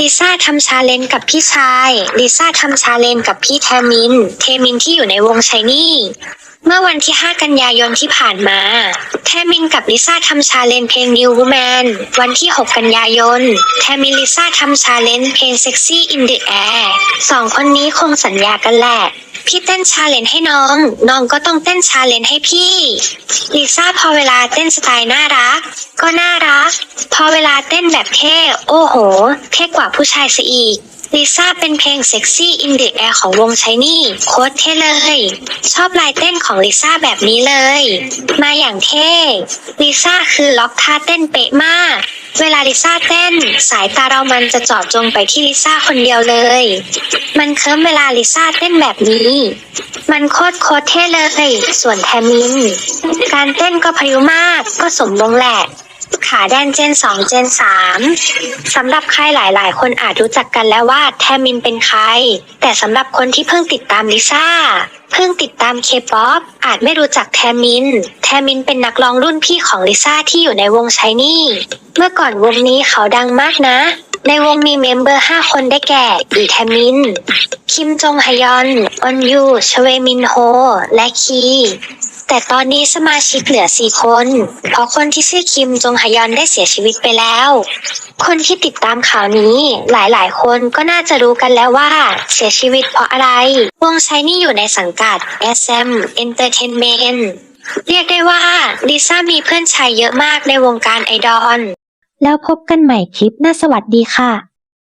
ลิซ่าทำชาเลนจ์กับพี่ชาย ลิซ่าทำชาเลนจ์กับพี่แทมิน เทมินที่อยู่ในวงชายนี่ เมื่อวันที่ 5 กันยายนที่ผ่านมา แทมินกับลิซ่าทำชาเลนจ์เพลง New Woman วันที่ 6 กันยายน แทมินลิซ่าทำชาเลนจ์เพลง Sexy in the Air สองคนนี้คงสัญญากันแหละพี่เต้นชาเลนจ์ให้น้อง น้องก็ต้องเต้นชาเลนจ์ให้พี่ ลิซ่าพอเวลาเต้นสไตล์น่ารัก ก็น่า อเวลาเต้นแบบเท่ โอ้โห เท่กว่าผู้ชายซะอีกลิซ่าเป็นเพลง Sexy in the Air ของวงชายนี่โคตรเท่เลย ชอบลายเต้นของลิซ่าแบบนี้เลย มาอย่างเท่ลิซ่าคือล็อกท่าเต้นเป๊ะมาก เวลาลิซ่าเต้น สายตาเรามันจะจาะจงไปที่ลิซ่าคนเดียวเลย มันเคิร์มเวลาลิซ่าเต้นแบบนี้ มันโคตรโคตรเท่เลย ส่วนแทมิน การเต้นก็พริ้วมากก็สมมงแหละ ขาแดนเจน 2 เจน 3 สำหรับใครหลาย ๆ คนอาจรู้จักกันแล้วว่าแทมินเป็นใคร แต่สำหรับคนที่เพิ่งติดตามลิซ่า เพิ่งติดตามเคป๊อปอาจไม่รู้จักแทมิน แทมินเป็นนักร้องรุ่นพี่ของลิซ่าที่อยู่ในวงชายนี่ เมื่อก่อนวงนี้เขาดังมากนะ ในวงมีเมมเบอร์ 5 คนได้แก่อีแทมิน คิมจงฮยอน ออนยู ชเวมินโฮ และคี แต่ตอนนี้สมาชิกเหลือ4คน เพราะคนที่ชื่อคิมจงฮยอนได้เสียชีวิตไปแล้ว คนที่ติดตามข่าวนี้หลายๆ คนก็น่าจะรู้กันแล้วว่า เสียชีวิตเพราะอะไร วงชนี่อยู่ในสังกัด SM Entertainment เรียกได้ว่าลิซ่ามีเพื่อนชายเยอะมากในวงการไอดอลแล้วพบกันใหม่คลิปหน้าสวัสดีค่ะ